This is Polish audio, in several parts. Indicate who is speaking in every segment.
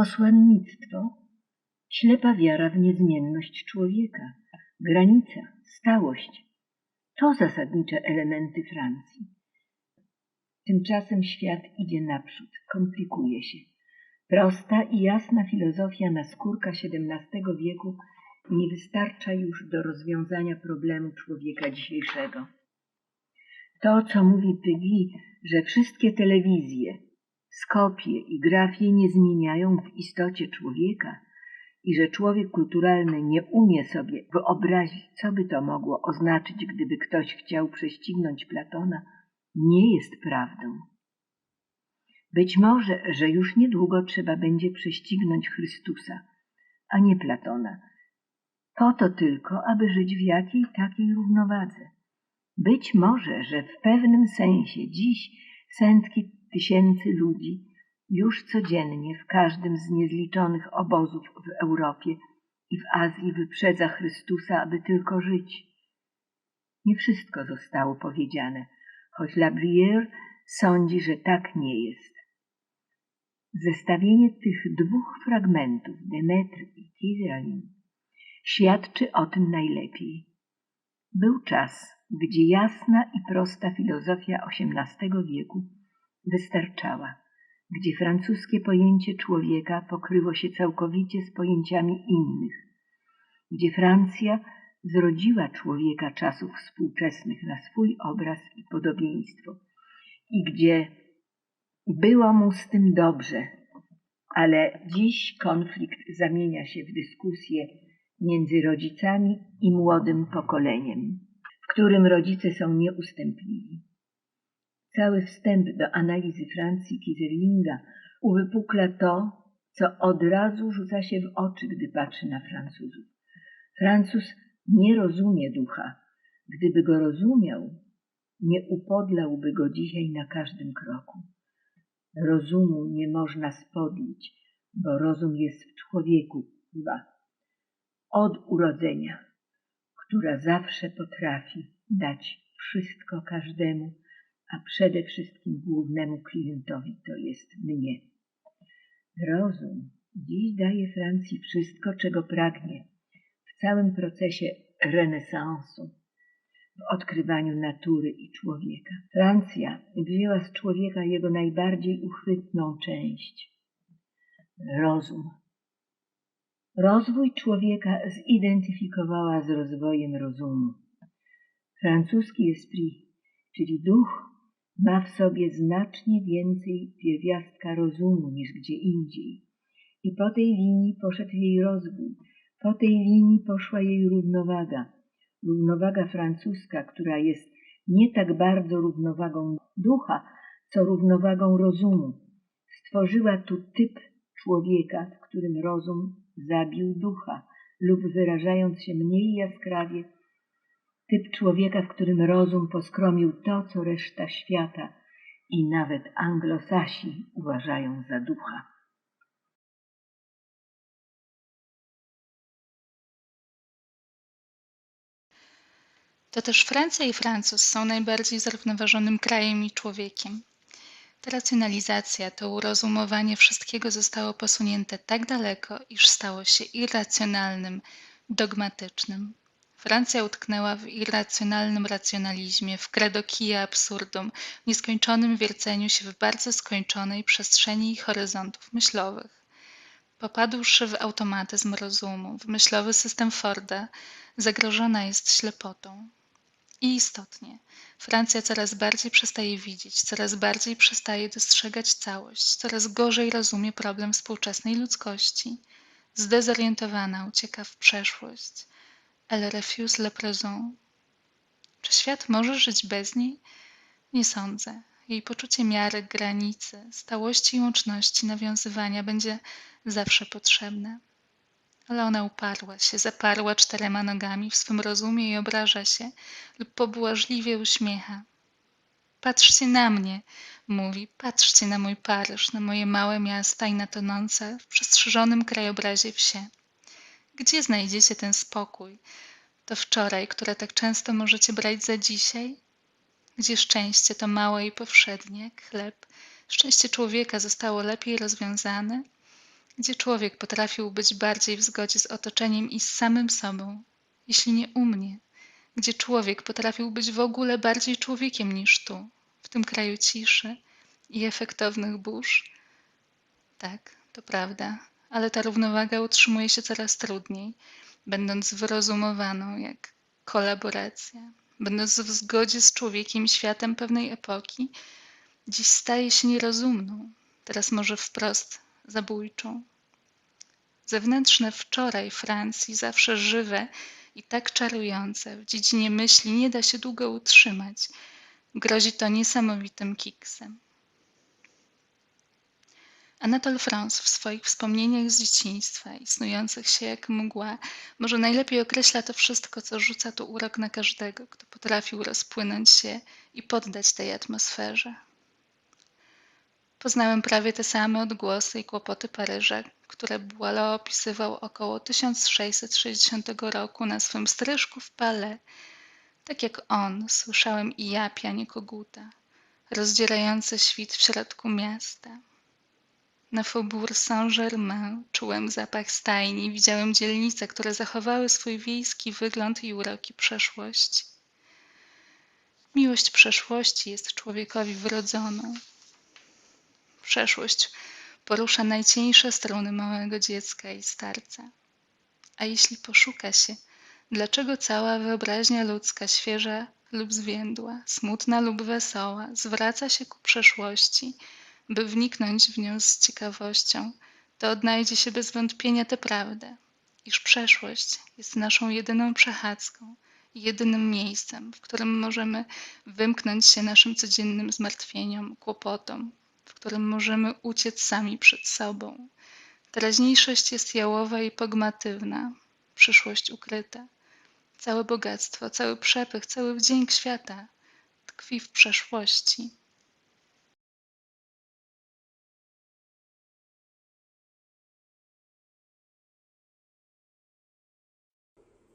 Speaker 1: posłannictwo, ślepa wiara w niezmienność człowieka, granica, stałość. To zasadnicze elementy Francji. Tymczasem świat idzie naprzód, komplikuje się. Prosta i jasna filozofia naskórka XVII wieku nie wystarcza już do rozwiązania problemu człowieka dzisiejszego. To, co mówi Peggy, że wszystkie telewizje, skopie i grafie nie zmieniają w istocie człowieka i że człowiek kulturalny nie umie sobie wyobrazić, co by to mogło oznaczyć, gdyby ktoś chciał prześcignąć Platona, nie jest prawdą. Być może, że już niedługo trzeba będzie prześcignąć Chrystusa, a nie Platona, po to tylko, aby żyć w jakiej takiej równowadze. Być może, że w pewnym sensie dziś setki tysięcy ludzi już codziennie w każdym z niezliczonych obozów w Europie i w Azji wyprzedza Chrystusa, aby tylko żyć. Nie wszystko zostało powiedziane, choć Labrière sądzi, że tak nie jest. Zestawienie tych dwóch fragmentów, Demetr i Kizralim, świadczy o tym najlepiej. Był czas, gdzie jasna i prosta filozofia XVIII wieku wystarczała, gdzie francuskie pojęcie człowieka pokryło się całkowicie z pojęciami innych, gdzie Francja zrodziła człowieka czasów współczesnych na swój obraz i podobieństwo i gdzie było mu z tym dobrze, ale dziś konflikt zamienia się w dyskusję między rodzicami i młodym pokoleniem, w którym rodzice są nieustępliwi. Cały wstęp do analizy Francji Kieserlinga uwypukla to, co od razu rzuca się w oczy, gdy patrzy na Francuzów. Francuz nie rozumie ducha. Gdyby go rozumiał, nie upodlałby go dzisiaj na każdym kroku. Rozumu nie można spodlić, bo rozum jest w człowieku, chyba od urodzenia, która zawsze potrafi dać wszystko każdemu, a przede wszystkim głównemu klientowi, to jest mnie. Rozum dziś daje Francji wszystko, czego pragnie w całym procesie renesansu, w odkrywaniu natury i człowieka. Francja wzięła z człowieka jego najbardziej uchwytną część rozum. Rozwój człowieka zidentyfikowała z rozwojem rozumu. Francuski esprit, czyli duch, ma w sobie znacznie więcej pierwiastka rozumu niż gdzie indziej. I po tej linii poszedł jej rozwój, po tej linii poszła jej równowaga. Równowaga francuska, która jest nie tak bardzo równowagą ducha, co równowagą rozumu. Stworzyła tu typ człowieka, w którym rozum zabił ducha, lub wyrażając się mniej jaskrawie, typ człowieka, w którym rozum poskromił to, co reszta świata i nawet anglosasi uważają za ducha.
Speaker 2: To też Francja i Francuz są najbardziej zrównoważonym krajem i człowiekiem. Ta racjonalizacja, to urozumowanie wszystkiego zostało posunięte tak daleko, iż stało się irracjonalnym, dogmatycznym. Francja utknęła w irracjonalnym racjonalizmie, w credo absurdum, w nieskończonym wierceniu się w bardzo skończonej przestrzeni i horyzontów myślowych. Popadłszy w automatyzm rozumu, w myślowy system Forda, zagrożona jest ślepotą. I istotnie, Francja coraz bardziej przestaje widzieć, coraz bardziej przestaje dostrzegać całość, coraz gorzej rozumie problem współczesnej ludzkości. Zdezorientowana ucieka w przeszłość. Elle refuse la présent. Czy świat może żyć bez niej? Nie sądzę. Jej poczucie miary, granicy, stałości i łączności nawiązywania będzie zawsze potrzebne ale ona uparła się, zaparła czterema nogami w swym rozumie i obraża się lub pobłażliwie uśmiecha. Patrzcie na mnie, mówi, patrzcie na mój Paryż, na moje małe miasta i na tonące w przestrzeżonym krajobrazie wsie. Gdzie znajdziecie ten spokój, to wczoraj, które tak często możecie brać za dzisiaj? Gdzie szczęście to małe i powszednie, jak chleb, szczęście człowieka zostało lepiej rozwiązane? gdzie człowiek potrafił być bardziej w zgodzie z otoczeniem i z samym sobą, jeśli nie u mnie, gdzie człowiek potrafił być w ogóle bardziej człowiekiem niż tu, w tym kraju ciszy i efektownych burz. Tak, to prawda, ale ta równowaga utrzymuje się coraz trudniej, będąc wyrozumowaną jak kolaboracja, będąc w zgodzie z człowiekiem i światem pewnej epoki, dziś staje się nierozumną, teraz może wprost zabójczą. Zewnętrzne wczoraj Francji, zawsze żywe i tak czarujące, w dziedzinie myśli nie da się długo utrzymać. Grozi to niesamowitym kiksem. Anatole France w swoich wspomnieniach z dzieciństwa snujących się jak mgła może najlepiej określa to wszystko, co rzuca tu urok na każdego, kto potrafił rozpłynąć się i poddać tej atmosferze. Poznałem prawie te same odgłosy i kłopoty Paryża, które Boileau opisywał około 1660 roku na swym stryżku w Palais. Tak jak on, słyszałem i ja pianie koguta, rozdzierające świt w środku miasta. Na Faubourg Saint-Germain czułem zapach stajni, widziałem dzielnice, które zachowały swój wiejski wygląd i uroki przeszłości. Miłość przeszłości jest człowiekowi wrodzoną. Przeszłość porusza najcieńsze struny małego dziecka i starca. A jeśli poszuka się, dlaczego cała wyobraźnia ludzka, świeża lub zwiędła, smutna lub wesoła, zwraca się ku przeszłości, by wniknąć w nią z ciekawością, to odnajdzie się bez wątpienia tę prawdę, iż przeszłość jest naszą jedyną przechadzką jedynym miejscem, w którym możemy wymknąć się naszym codziennym zmartwieniom, kłopotom, w którym możemy uciec sami przed sobą. Teraźniejszość jest jałowa i pogmatywna, przyszłość ukryta. Całe bogactwo, cały przepych, cały wdzięk świata tkwi w przeszłości.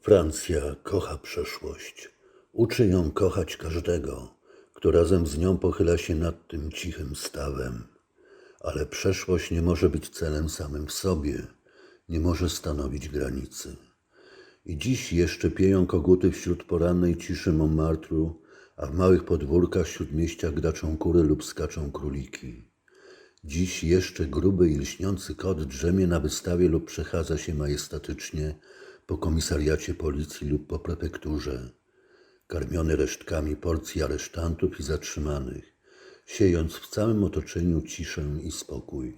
Speaker 3: Francja kocha przeszłość. Uczy ją kochać każdego, kto razem z nią pochyla się nad tym cichym stawem. Ale przeszłość nie może być celem samym w sobie, nie może stanowić granicy. I dziś jeszcze pieją koguty wśród porannej ciszy Montmartru, a w małych podwórkach śródmieścia graczą kury lub skaczą króliki. Dziś jeszcze gruby i lśniący kot drzemie na wystawie lub przechadza się majestatycznie po komisariacie policji lub po prefekturze, karmiony resztkami porcji aresztantów i zatrzymanych, siejąc w całym otoczeniu ciszę i spokój.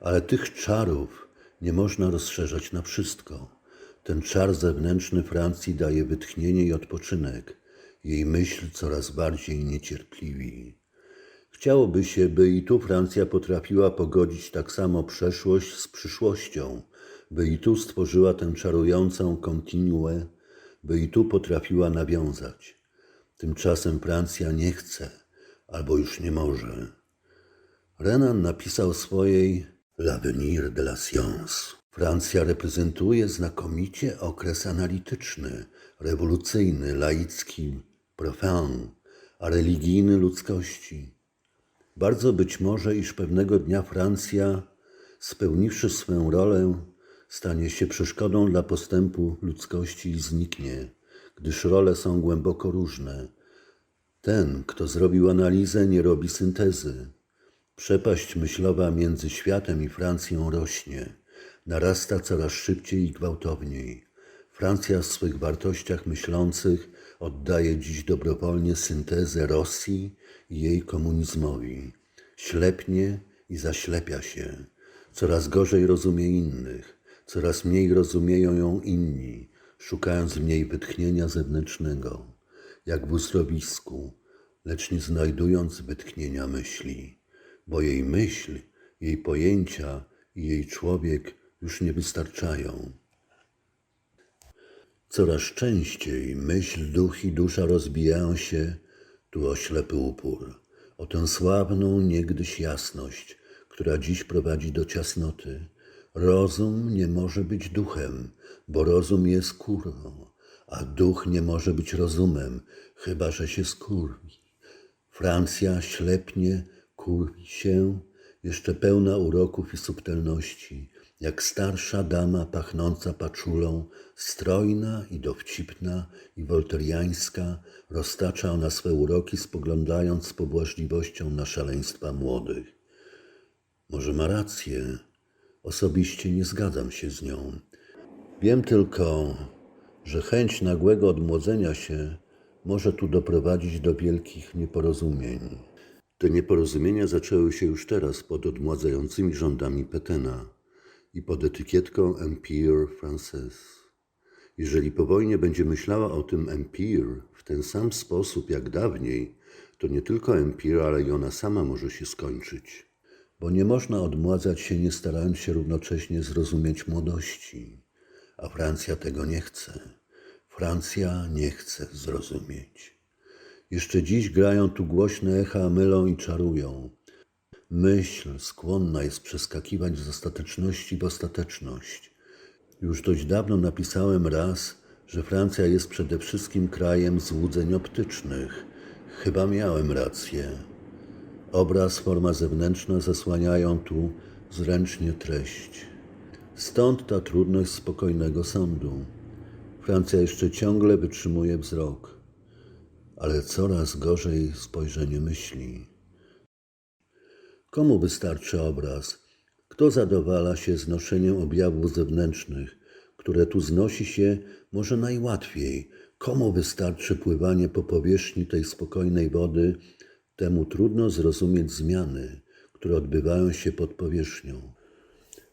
Speaker 3: Ale tych czarów nie można rozszerzać na wszystko. Ten czar zewnętrzny Francji daje wytchnienie i odpoczynek. Jej myśl coraz bardziej niecierpliwi. Chciałoby się, by i tu Francja potrafiła pogodzić tak samo przeszłość z przyszłością, by i tu stworzyła tę czarującą kontinuę, by i tu potrafiła nawiązać. Tymczasem Francja nie chce, albo już nie może. Renan napisał swojej L'avenir de la science. Francja reprezentuje znakomicie okres analityczny, rewolucyjny, laicki, profan, a religijny ludzkości. Bardzo być może, iż pewnego dnia Francja, spełniwszy swą rolę, stanie się przeszkodą dla postępu ludzkości i zniknie, gdyż role są głęboko różne. Ten, kto zrobił analizę, nie robi syntezy. Przepaść myślowa między światem i Francją rośnie, narasta coraz szybciej i gwałtowniej. Francja w swych wartościach myślących oddaje dziś dobrowolnie syntezę Rosji i jej komunizmowi. Ślepnie i zaślepia się, coraz gorzej rozumie innych, coraz mniej rozumieją ją inni, szukając w niej wytchnienia zewnętrznego, jak w uzdrowisku, lecz nie znajdując wytchnienia myśli, bo jej myśl, jej pojęcia i jej człowiek już nie wystarczają. Coraz częściej myśl, duch i dusza rozbijają się tu o ślepy upór, o tę sławną niegdyś jasność, która dziś prowadzi do ciasnoty. Rozum nie może być duchem, bo rozum jest kurwą, a duch nie może być rozumem, chyba że się skurwi. Francja ślepnie kurwi się, jeszcze pełna uroków i subtelności, jak starsza dama pachnąca paczulą, strojna i dowcipna i wolteriańska, roztacza ona swe uroki, spoglądając z pobłażliwością na szaleństwa młodych. Może ma rację, osobiście nie zgadzam się z nią. Wiem tylko, że chęć nagłego odmłodzenia się może tu doprowadzić do wielkich nieporozumień. Te nieporozumienia zaczęły się już teraz pod odmładzającymi rządami Petena i pod etykietką Empire Français. Jeżeli po wojnie będzie myślała o tym Empire w ten sam sposób jak dawniej, to nie tylko Empire, ale i ona sama może się skończyć. Bo nie można odmładzać się, nie starając się równocześnie zrozumieć młodości. A Francja tego nie chce. Francja nie chce zrozumieć. Jeszcze dziś grają tu głośne echa, mylą i czarują. Myśl skłonna jest przeskakiwać z ostateczności w ostateczność. Już dość dawno napisałem raz, że Francja jest przede wszystkim krajem złudzeń optycznych. Chyba miałem rację. Obraz, forma zewnętrzna zasłaniają tu zręcznie treść. Stąd ta trudność spokojnego sądu. Francja jeszcze ciągle wytrzymuje wzrok, ale coraz gorzej spojrzenie myśli. Komu wystarczy obraz? Kto zadowala się znoszeniem objawów zewnętrznych, które tu znosi się może najłatwiej? Komu wystarczy pływanie po powierzchni tej spokojnej wody? Temu trudno zrozumieć zmiany, które odbywają się pod powierzchnią.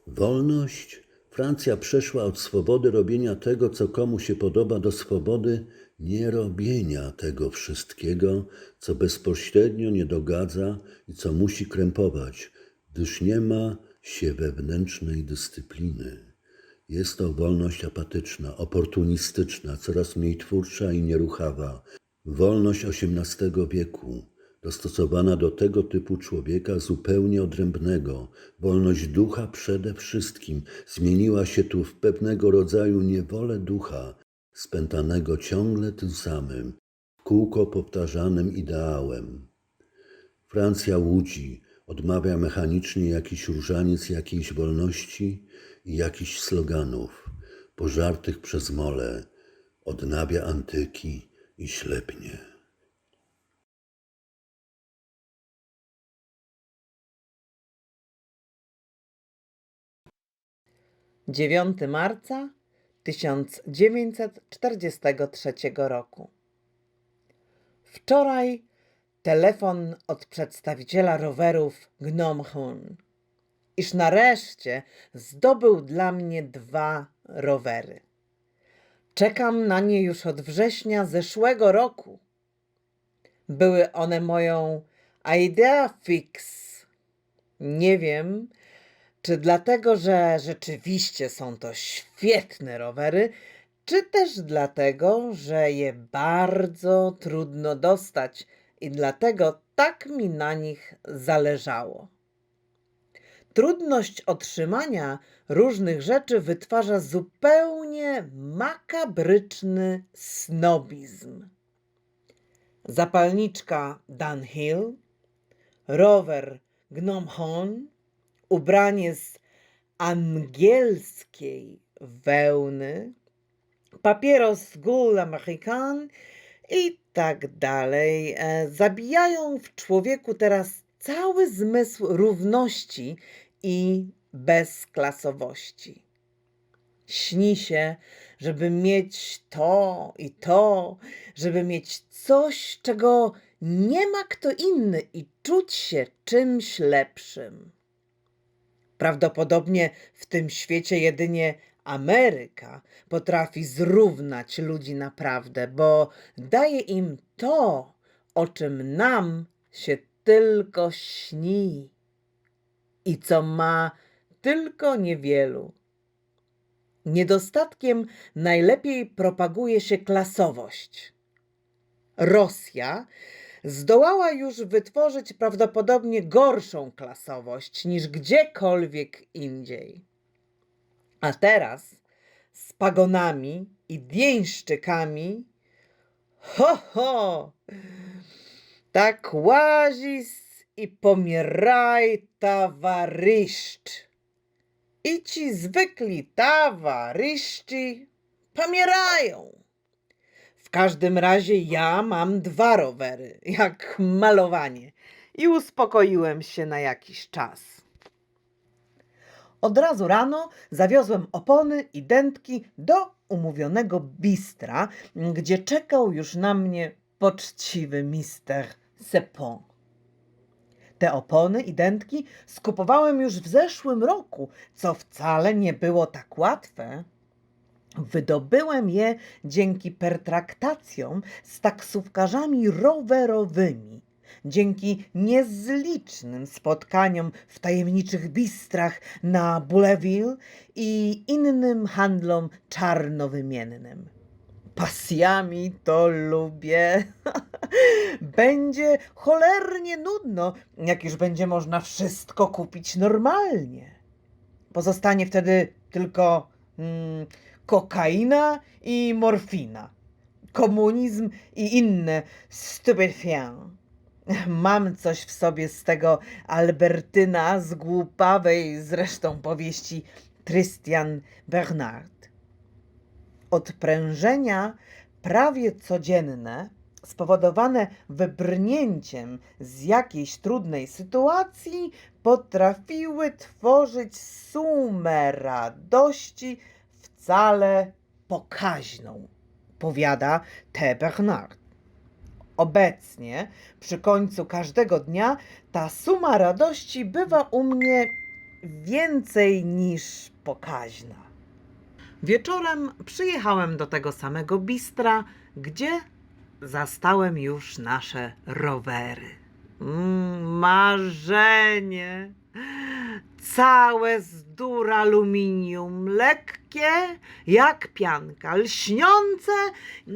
Speaker 3: Wolność? Francja przeszła od swobody robienia tego, co komu się podoba, do swobody nierobienia tego wszystkiego, co bezpośrednio nie dogadza i co musi krępować, gdyż nie ma się wewnętrznej dyscypliny. Jest to wolność apatyczna, oportunistyczna, coraz mniej twórcza i nieruchawa. Wolność XVIII wieku, dostosowana do tego typu człowieka zupełnie odrębnego. Wolność ducha przede wszystkim zmieniła się tu w pewnego rodzaju niewolę ducha, spętanego ciągle tym samym, w kółko powtarzanym ideałem. Francja łudzi, odmawia mechanicznie jakiś różaniec jakiejś wolności i jakichś sloganów, pożartych przez mole, odnawia antyki i ślepnie.
Speaker 4: 9 marca 1943 roku. Wczoraj telefon od przedstawiciela rowerów Gnome Hun, iż nareszcie zdobył dla mnie dwa rowery. Czekam na nie już od września zeszłego roku. Były one moją idea fix. Nie wiem, czy dlatego, że rzeczywiście są to świetne rowery, czy też dlatego, że je bardzo trudno dostać i dlatego tak mi na nich zależało. Trudność otrzymania różnych rzeczy wytwarza zupełnie makabryczny snobizm. Zapalniczka Dunhill, rower Gnome Horn, ubranie z angielskiej wełny, papieros Gul American i tak dalej, e, zabijają w człowieku teraz cały zmysł równości i bezklasowości. Śni się, żeby mieć to i to, żeby mieć coś, czego nie ma kto inny i czuć się czymś lepszym. Prawdopodobnie w tym świecie jedynie Ameryka potrafi zrównać ludzi naprawdę, bo daje im to, o czym nam się tylko śni i co ma tylko niewielu. Niedostatkiem najlepiej propaguje się klasowość. Rosja zdołała już wytworzyć prawdopodobnie gorszą klasowość niż gdziekolwiek indziej. A teraz z pagonami i dienszczykami, ho, ho, tak łazisz i pomieraj, towarzysz. i ci zwykli towaryści pomierają. W każdym razie ja mam dwa rowery, jak malowanie, i uspokoiłem się na jakiś czas. Od razu rano zawiozłem opony i dętki do umówionego bistra, gdzie czekał już na mnie poczciwy mister Sepon. Te opony i dętki skupowałem już w zeszłym roku, co wcale nie było tak łatwe. Wydobyłem je dzięki pertraktacjom z taksówkarzami rowerowymi, dzięki niezlicznym spotkaniom w tajemniczych bistrach na Bouleville i innym handlom czarnowymiennym. Pasjami to lubię. będzie cholernie nudno, jak już będzie można wszystko kupić normalnie. Pozostanie wtedy tylko mm, kokaina i morfina, komunizm i inne stupéfiants. Mam coś w sobie z tego Albertyna z głupawej zresztą powieści Christian Bernard. Odprężenia prawie codzienne, spowodowane wybrnięciem z jakiejś trudnej sytuacji, potrafiły tworzyć sumę radości wcale pokaźną, powiada T. Bernard. Obecnie, przy końcu każdego dnia, ta suma radości bywa u mnie więcej niż pokaźna. Wieczorem przyjechałem do tego samego bistra, gdzie zastałem już nasze rowery. Mm, marzenie! Całe z duraluminium, lekkie jak pianka, lśniące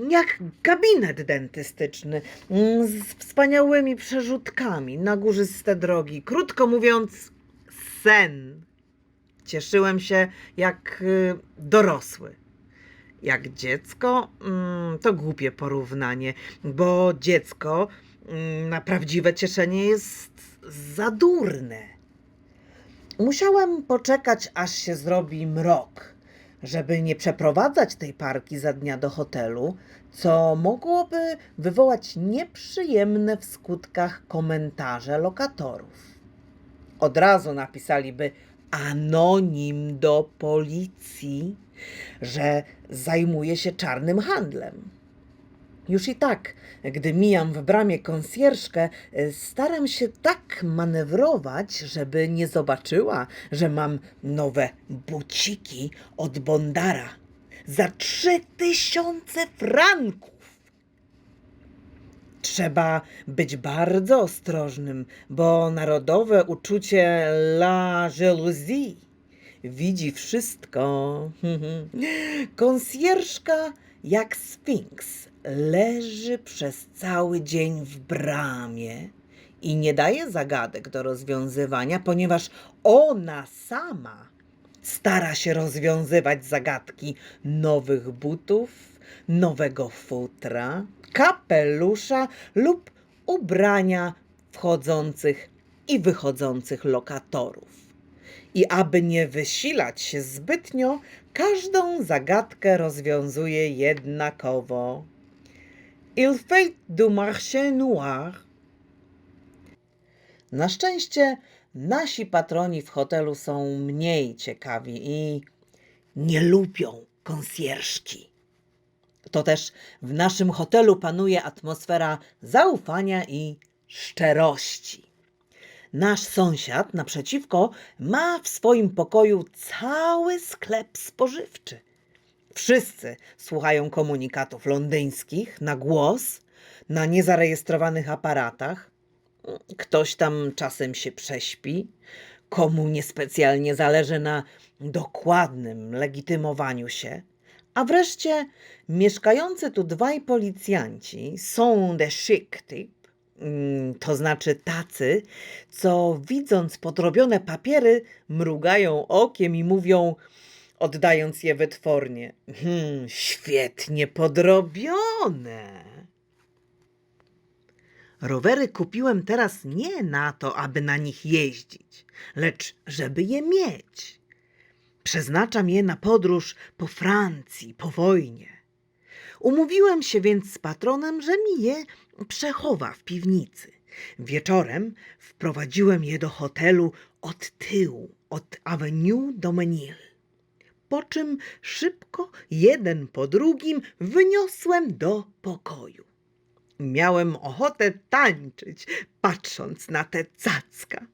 Speaker 4: jak gabinet dentystyczny, mm, z wspaniałymi przerzutkami na górzyste drogi. Krótko mówiąc, sen. Cieszyłem się jak y, dorosły. Jak dziecko, mm, to głupie porównanie, bo dziecko mm, na prawdziwe cieszenie jest za Musiałem poczekać, aż się zrobi mrok, żeby nie przeprowadzać tej parki za dnia do hotelu, co mogłoby wywołać nieprzyjemne w skutkach komentarze lokatorów. Od razu napisaliby anonim do policji, że zajmuje się czarnym handlem. Już i tak, gdy mijam w bramie konsjerżkę, y, staram się tak manewrować, żeby nie zobaczyła, że mam nowe buciki od Bondara za trzy tysiące franków. Trzeba być bardzo ostrożnym, bo narodowe uczucie la jalousie widzi wszystko. Konsjerżka jak sfinks leży przez cały dzień w bramie i nie daje zagadek do rozwiązywania, ponieważ ona sama stara się rozwiązywać zagadki nowych butów, nowego futra, kapelusza lub ubrania wchodzących i wychodzących lokatorów. I aby nie wysilać się zbytnio, każdą zagadkę rozwiązuje jednakowo. Il fait du marché noir. Na szczęście nasi patroni w hotelu są mniej ciekawi i nie lubią konsjerżki. To też w naszym hotelu panuje atmosfera zaufania i szczerości. Nasz sąsiad naprzeciwko ma w swoim pokoju cały sklep spożywczy. Wszyscy słuchają komunikatów londyńskich na głos, na niezarejestrowanych aparatach. Ktoś tam czasem się prześpi, komu niespecjalnie zależy na dokładnym legitymowaniu się. A wreszcie mieszkający tu dwaj policjanci są de chic mm, to znaczy tacy, co widząc podrobione papiery, mrugają okiem i mówią, oddając je wytwornie, hmm, świetnie podrobione. Rowery kupiłem teraz nie na to, aby na nich jeździć, lecz żeby je mieć. przeznaczam je na podróż po Francji po wojnie. Umówiłem się więc z patronem, że mi je przechowa w piwnicy. Wieczorem wprowadziłem je do hotelu od tyłu, od Avenue do Menil. Po czym szybko, jeden po drugim, wyniosłem do pokoju. Miałem ochotę tańczyć, patrząc na te cacka.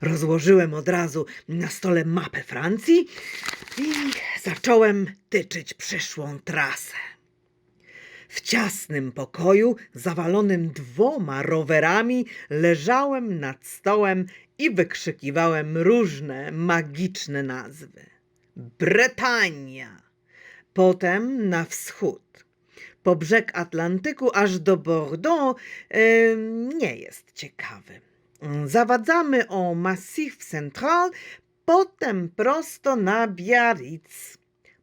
Speaker 4: Rozłożyłem od razu na stole mapę Francji i zacząłem tyczyć przyszłą trasę. W ciasnym pokoju, zawalonym dwoma rowerami, leżałem nad stołem i wykrzykiwałem różne magiczne nazwy. Bretania, potem na wschód, po brzeg Atlantyku aż do Bordeaux em, nie jest ciekawy. Zawadzamy o Massif Central, potem prosto na Biarritz.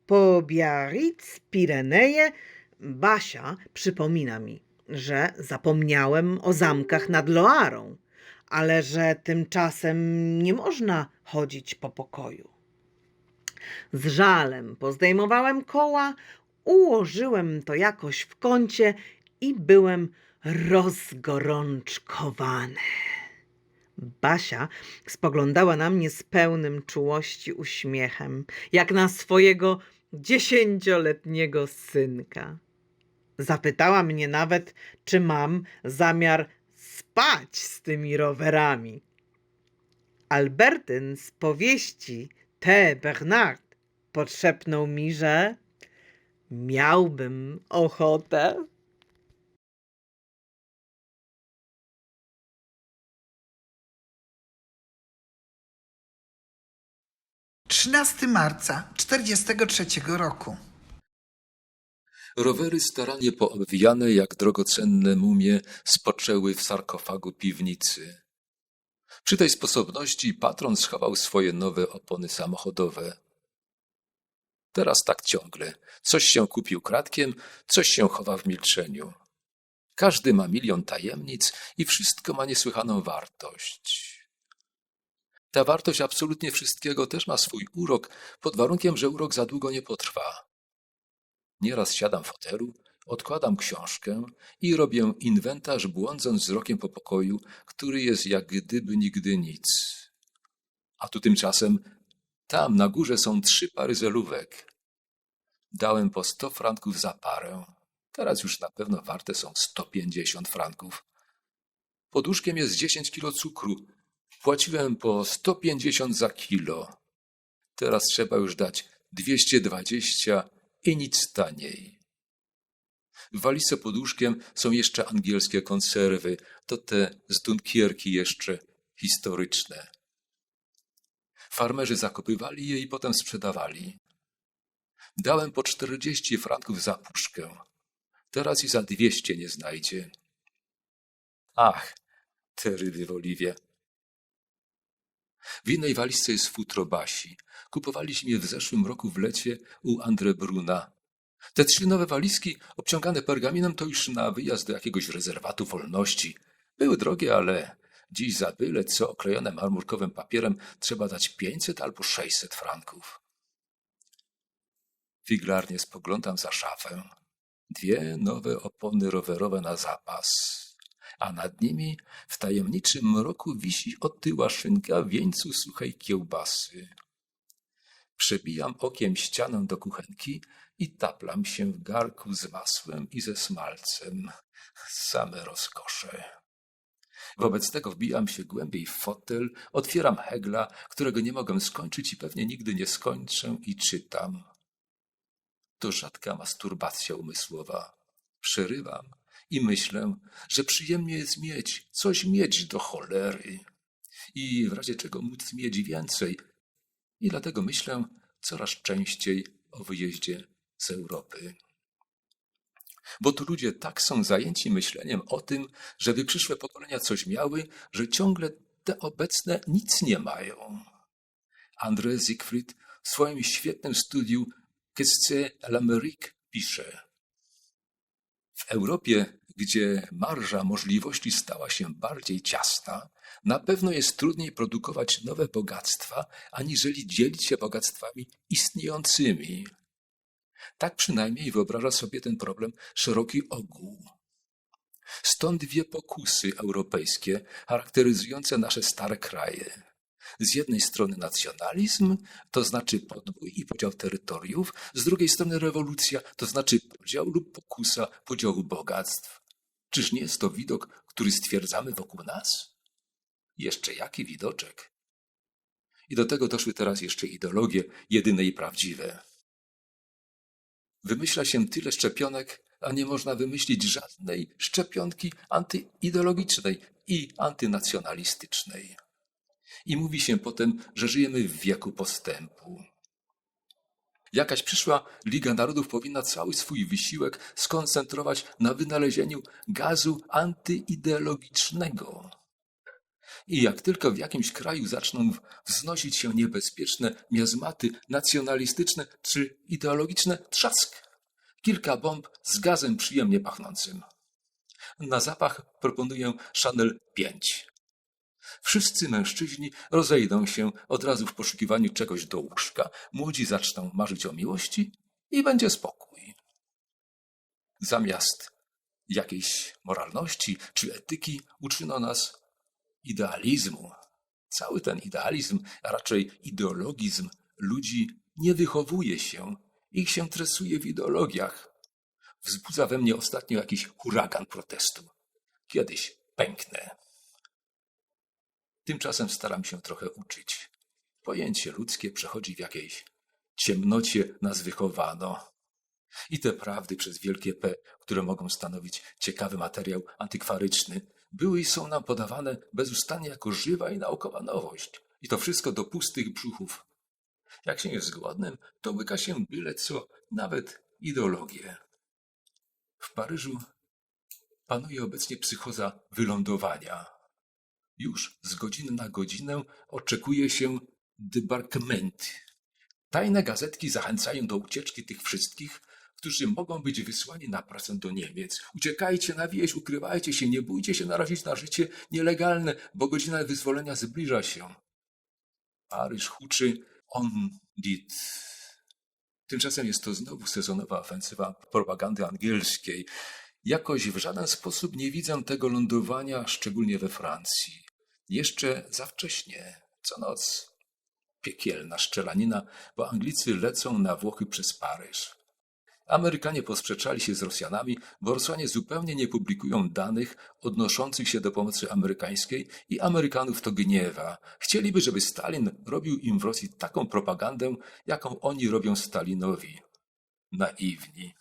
Speaker 4: Po Biarritz, Pireneje, Basia przypomina mi, że zapomniałem o zamkach nad Loarą, ale że tymczasem nie można chodzić po pokoju. Z żalem pozdejmowałem koła, ułożyłem to jakoś w kącie i byłem rozgorączkowany. Basia spoglądała na mnie z pełnym czułości uśmiechem, jak na swojego dziesięcioletniego synka. Zapytała mnie nawet, czy mam zamiar spać z tymi rowerami. Albertyn z powieści T. Bernard podszepnął mi, że miałbym ochotę.
Speaker 5: 13 marca 1943 roku.
Speaker 6: Rowery starannie poobwijane jak drogocenne mumie spoczęły w sarkofagu piwnicy. Przy tej sposobności patron schował swoje nowe opony samochodowe. Teraz tak ciągle. Coś się kupił kratkiem, coś się chowa w milczeniu. Każdy ma milion tajemnic i wszystko ma niesłychaną wartość. Ta wartość absolutnie wszystkiego też ma swój urok, pod warunkiem, że urok za długo nie potrwa. Nieraz siadam w fotelu, odkładam książkę i robię inwentarz, błądząc wzrokiem po pokoju, który jest jak gdyby nigdy nic. A tu tymczasem tam na górze są trzy pary zelówek. Dałem po sto franków za parę. Teraz już na pewno warte są sto pięćdziesiąt franków. Pod łóżkiem jest dziesięć kilo cukru. Płaciłem po sto pięćdziesiąt za kilo. Teraz trzeba już dać dwieście dwadzieścia i nic taniej. W walizce pod łóżkiem są jeszcze angielskie konserwy, to te z Dunkierki jeszcze historyczne. Farmerzy zakopywali je i potem sprzedawali. Dałem po czterdzieści franków za puszkę. Teraz i za dwieście nie znajdzie. Ach, te ryby w oliwie. W innej walizce jest futro Basi. Kupowaliśmy je w zeszłym roku w lecie u Andre Bruna. Te trzy nowe walizki obciągane pergaminem to już na wyjazd do jakiegoś rezerwatu wolności. Były drogie, ale dziś za byle co oklejone marmurkowym papierem trzeba dać 500 albo 600 franków. Figlarnie spoglądam za szafę. Dwie nowe opony rowerowe na zapas a nad nimi w tajemniczym mroku wisi otyła szynka wieńcu suchej kiełbasy. Przebijam okiem ścianę do kuchenki i taplam się w garku z masłem i ze smalcem. Same rozkosze. Wobec tego wbijam się głębiej w fotel, otwieram hegla, którego nie mogę skończyć i pewnie nigdy nie skończę i czytam. To rzadka masturbacja umysłowa. Przerywam i myślę, że przyjemnie jest mieć, coś mieć do cholery i w razie czego móc mieć więcej. I dlatego myślę coraz częściej o wyjeździe z Europy. Bo tu ludzie tak są zajęci myśleniem o tym, żeby przyszłe pokolenia coś miały, że ciągle te obecne nic nie mają. André Siegfried w swoim świetnym studiu Qu'est-ce l'Amérique pisze – w Europie gdzie marża możliwości stała się bardziej ciasna, na pewno jest trudniej produkować nowe bogactwa, aniżeli dzielić się bogactwami istniejącymi. Tak przynajmniej wyobraża sobie ten problem szeroki ogół. Stąd dwie pokusy europejskie charakteryzujące nasze stare kraje. Z jednej strony nacjonalizm, to znaczy podbój i podział terytoriów, z drugiej strony rewolucja, to znaczy podział lub pokusa podziału bogactw. Czyż nie jest to widok, który stwierdzamy wokół nas? Jeszcze jaki widoczek? I do tego doszły teraz jeszcze ideologie, jedyne i prawdziwe. Wymyśla się tyle szczepionek, a nie można wymyślić żadnej szczepionki antyideologicznej i antynacjonalistycznej. I mówi się potem, że żyjemy w wieku postępu. Jakaś przyszła Liga Narodów powinna cały swój wysiłek skoncentrować na wynalezieniu gazu antyideologicznego. I jak tylko w jakimś kraju zaczną wznosić się niebezpieczne miazmaty nacjonalistyczne czy ideologiczne, trzask! Kilka bomb z gazem przyjemnie pachnącym. Na zapach proponuję Chanel 5. Wszyscy mężczyźni rozejdą się od razu w poszukiwaniu czegoś do łóżka. Młodzi zaczną marzyć o miłości i będzie spokój. Zamiast jakiejś moralności czy etyki uczyno nas idealizmu. Cały ten idealizm, a raczej ideologizm ludzi nie wychowuje się, ich się tresuje w ideologiach. Wzbudza we mnie ostatnio jakiś huragan protestu. Kiedyś pęknę. Tymczasem staram się trochę uczyć. Pojęcie ludzkie przechodzi w jakiejś ciemnocie nas wychowano. I te prawdy przez wielkie P, które mogą stanowić ciekawy materiał antykwaryczny, były i są nam podawane bezustannie jako żywa i naukowa nowość. I to wszystko do pustych brzuchów. Jak się jest głodnym, to łyka się byle co, nawet ideologię. W Paryżu panuje obecnie psychoza wylądowania. Już z godziny na godzinę oczekuje się debarkment. Tajne gazetki zachęcają do ucieczki tych wszystkich, którzy mogą być wysłani na pracę do Niemiec. Uciekajcie na wieś, ukrywajcie się, nie bójcie się narazić na życie nielegalne, bo godzina wyzwolenia zbliża się. Paryż huczy on dit. Tymczasem jest to znowu sezonowa ofensywa propagandy angielskiej. Jakoś w żaden sposób nie widzę tego lądowania, szczególnie we Francji. Jeszcze za wcześnie, co noc. Piekielna szczelanina, bo Anglicy lecą na Włochy przez Paryż. Amerykanie posprzeczali się z Rosjanami, bo Rosjanie zupełnie nie publikują danych odnoszących się do pomocy amerykańskiej i Amerykanów to gniewa. Chcieliby, żeby Stalin robił im w Rosji taką propagandę, jaką oni robią Stalinowi. Naiwni.